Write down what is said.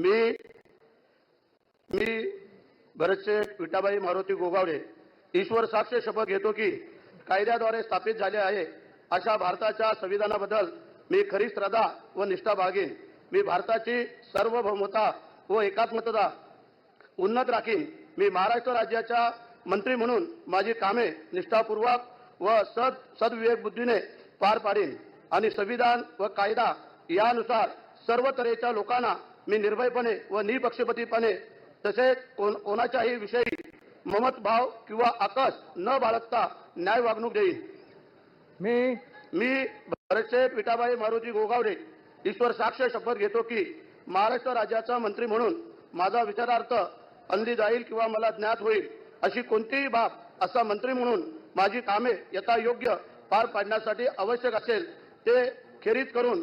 मी मी भरतचे विटाबाई मारुती गोगावडे ईश्वर साक्ष शपथ घेतो की कायद्याद्वारे स्थापित झाले आहे. अशा भारताच्या संविधानाबद्दल मी खरी श्रद्धा व निष्ठा बाळगेन. मी भारताची सार्वभौमता व एकात्मता उन्नत राखीन. मी महाराष्ट्र राज्याच्या मंत्री म्हणून माझी कामे निष्ठापूर्वक व सद सद्विवेक बुद्धीने पार पाडीन. आणि संविधान व कायदा यानुसार सर्व तऱ्हेच्या लोकांना मी निर्भयपणे व निपक्षपातीपणे तसेच कोण कोणाच्याही विषयी ममत भाव किंवा आकस न बाळगता न्याय वागणूक देईन. मी मी भरतशेठ विटाबाई मारुती गोगावडे ईश्वर साक्ष शपथ घेतो की महाराष्ट्र राज्याचा मंत्री म्हणून माझा विचारार्थ अंधी जाईल किंवा मला ज्ञात होईल अशी कोणतीही बाब असा मंत्री म्हणून माझी कामे यथा योग्य पार पाडण्यासाठी आवश्यक असेल ते खेरीज करून